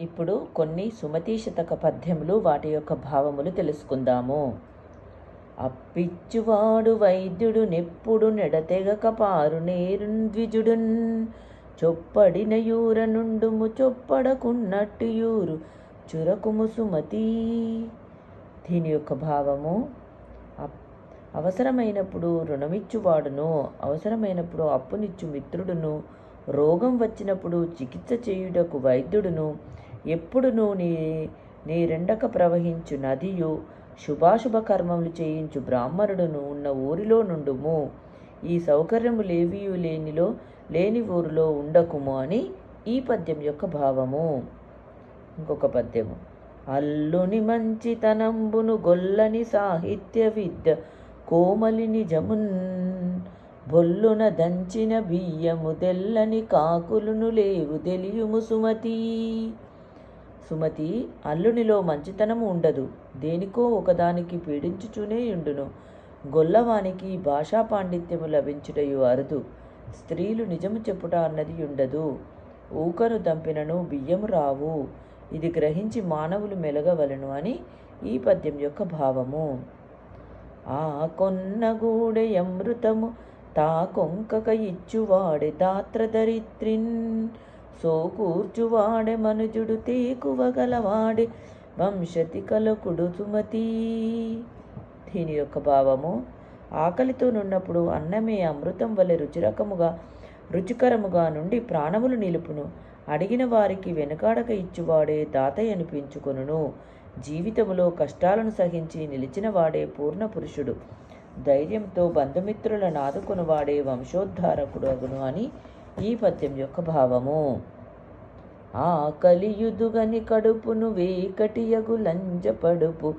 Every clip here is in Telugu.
ఇప్పుడు కొన్ని సుమతి శతక పద్యములు వాటి యొక్క భావములు తెలుసుకుందాము. అప్పిచ్చువాడు వైద్యుడు నెప్పుడు నెడతెగక పారు నేరున్ ద్విజుడున్ చొప్పడిన యూర నుండుము చొప్పడకున్నట్టు యూరు చురకుము సుమతి. దీని యొక్క భావము అప్- అవసరమైనప్పుడు రుణమిచ్చువాడును అవసరమైనప్పుడు అప్పునిచ్చు మిత్రుడును రోగం వచ్చినప్పుడు చికిత్స చేయుటకు వైద్యుడును ఎప్పుడు నీ నీ రెండక ప్రవహించు నదియు శుభాశుభ కర్మములు చేయించు బ్రాహ్మణుడును ఉన్న ఊరిలో నుండుము. ఈ సౌకర్యము లేవియు లేనిలో లేని ఊరిలో ఉండకుము అని ఈ పద్యం యొక్క భావము. ఇంకొక పద్యము. అల్లుని మంచితనంబును గొల్లని సాహిత్య విద్య కోమలి నిజమున్ బొల్లున దంచిన బియ్యము తెల్లని కాకులును లేవు తెలియుము సుమతి. సుమతి అల్లునిలో మంచితనము ఉండదు. దేనికో ఒకదానికి పీడించుచూనే ఉండును గొల్లవానికి భాషా పాండిత్యము లభించుటయు అరుదు. స్త్రీలు నిజము చెప్పుట అన్నది ఉండదు ఊకను దంపినను బియ్యము రావు. ఇది గ్రహించి మానవులు మెలగవలను అని ఈ పద్యం యొక్క భావము. ఆ కొన్నగూడె అమృతము తా కొంకక ఇచ్చువాడే దాత్ర సోకూర్చువాడే సో కూర్చువాడే మనుజుడు తేకువగలవాడే వంశతి కలకుడు సుమతి. దీని యొక్క భావము ఆకలితో నున్నప్పుడు అన్నమే అమృతం వలె రుచిరకముగా రుచికరముగా నుండి ప్రాణములు నిలుపును. అడిగిన వారికి వెనుకాడక ఇచ్చువాడే దాత అనిపించుకొనును జీవితములో కష్టాలను సహించి నిలిచిన వాడే పూర్ణ పురుషుడు. ధైర్యంతో బంధుమిత్రులను ఆదుకునివాడే వంశోద్ధారకుడు అగును అని ఈ పద్యం యొక్క భావము. ఆకలియుదుగని కడుపును వేకటియగు లంజపడుపు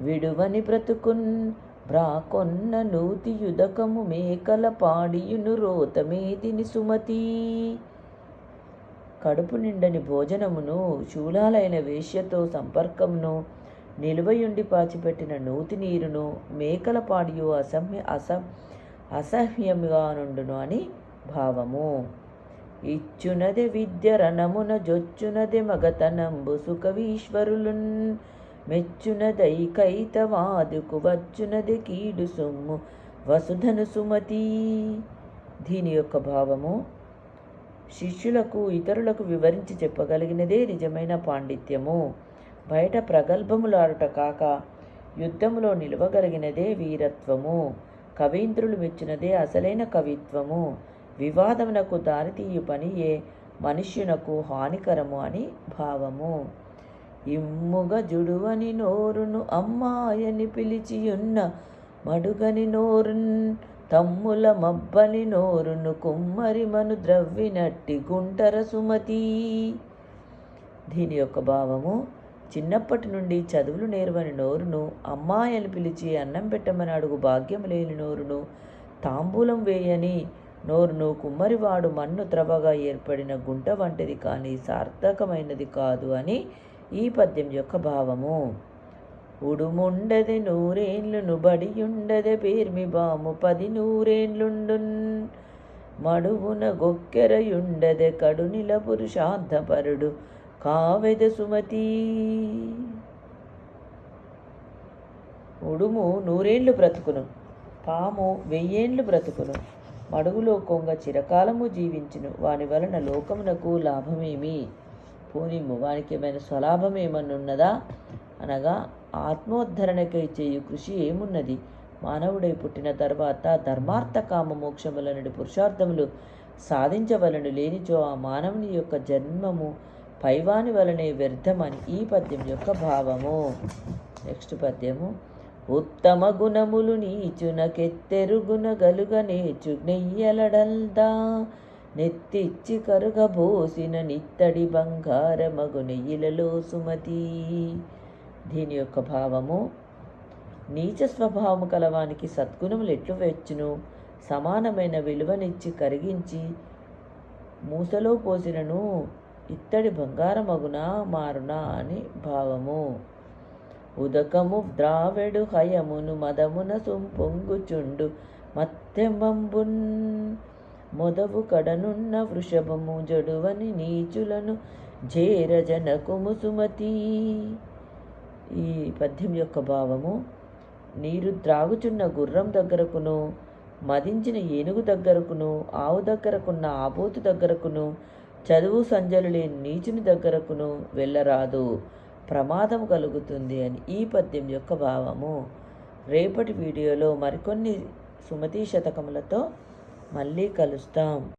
విడువని బ్రతుకున్ బ్రాకొన్న నూతి యుదకము మేకల పాడియును రోతమేదిని సుమతి. కడుపు నిండని భోజనమును శూలాలైన వేశ్యతో సంపర్కమును నిలువయుండి పాచిపెట్టిన నూతి నీరును మేకల పాడియు అసహ్య అస అసహ్యముగా నుండును అని భావము. ఇచ్చునది విద్య రణమున జొచ్చునది మగతనంబు సుఖవీశ్వరులున్. మెచ్చునదైకైతవాదుకు వచ్చునది కీడు సొమ్ము వసుధను సుమతి. దీని యొక్క భావము శిష్యులకు ఇతరులకు వివరించి చెప్పగలిగినదే నిజమైన పాండిత్యము. బయట ప్రగల్భములాడుట కాక యుద్ధములో నిలవగలిగినదే వీరత్వము. కవీంద్రులు మెచ్చినదే అసలైన కవిత్వము. వివాదమునకు దారితీయు పనియే మనుష్యునకు హానికరము అని భావము. ఇమ్ముగ జుడువని నోరును అమ్మాయని పిలిచియున్న మడుగని నోరున్ తమ్ముల మబ్బని నోరును కుమ్మరిమను ద్రవ్వినట్టి గుంటర సుమతి. దీని యొక్క భావము చిన్నప్పటి నుండి చదువులు నేర్వని నోరును అమ్మాయని పిలిచి అన్నం పెట్టమని అడుగు భాగ్యం లేని నోరును తాంబూలం వేయని నోరును కుమ్మరివాడు మన్ను త్రవగా ఏర్పడిన గుంట వంటిది కానీ సార్థకమైనది కాదు అని ఈ పద్యం యొక్క భావము. ఉడుముండది నూరేండ్లును బడియుండది పేర్మి బాము పది నూరేండ్లుండున్. మడువున గొక్కెరయుండదే కడునిల పురుషార్థపరుడు కావెద సుమతి. ఉడుము నూరేండ్లు బ్రతుకును పాము వెయ్యేండ్లు బ్రతుకును మడుగులో కొంగ చిరకాలము జీవించును. వాని వలన లోకమునకు లాభమేమి? పూనిము వానికి ఏమైనా స్వలాభం అనగా ఆత్మోద్ధరణకై చేయు కృషి ఏమున్నది? మానవుడై పుట్టిన తర్వాత ధర్మార్థ కామ మోక్షములనడి పురుషార్థములు సాధించవలను లేనిచో ఆ మానవుని యొక్క జన్మము పైవాని వలనే వ్యర్థమని ఈ పద్యం యొక్క భావము. నెక్స్ట్ పద్యము. ఉత్తమ గుణములు నీచునకెత్తెరుగున గలుగ నేచు నెయ్యలడల్దా. నెత్తిచ్చి కరుగబోసిన నిత్తడి బంగారమగు నెయ్యిలలో సుమతి. దీని యొక్క భావము నీచ స్వభావము కలవానికి సద్గుణములు ఎట్లు వెచ్చును? సమానమైన విలువనిచ్చి కరిగించి మూసలో పోసినను ఇత్తడి బంగారమగునా మారునా అని భావము. ఉదకము ద్రావెడు హయమును మదమున సుంపొంగుచుండు. మత్తెంబంబున్ మొదవు కడనున్న వృషభము జడువని నీచులను జేరజనకుము సుమతి ఈ పద్యం యొక్క భావము నీరు త్రాగుచున్న గుర్రం దగ్గరకును మదించిన ఏనుగు దగ్గరకును ఆవు దగ్గరకున్న ఆబోతు దగ్గరకును చదువు సంజలు లేని నీచుని దగ్గరకును వెళ్ళరాదు. ప్రమాదం కలుగుతుంది అని ఈ పద్యం యొక్క భావము. రేపటి వీడియోలో మరికొన్ని సుమతి శతకములతో మళ్ళీ కలుస్తాం.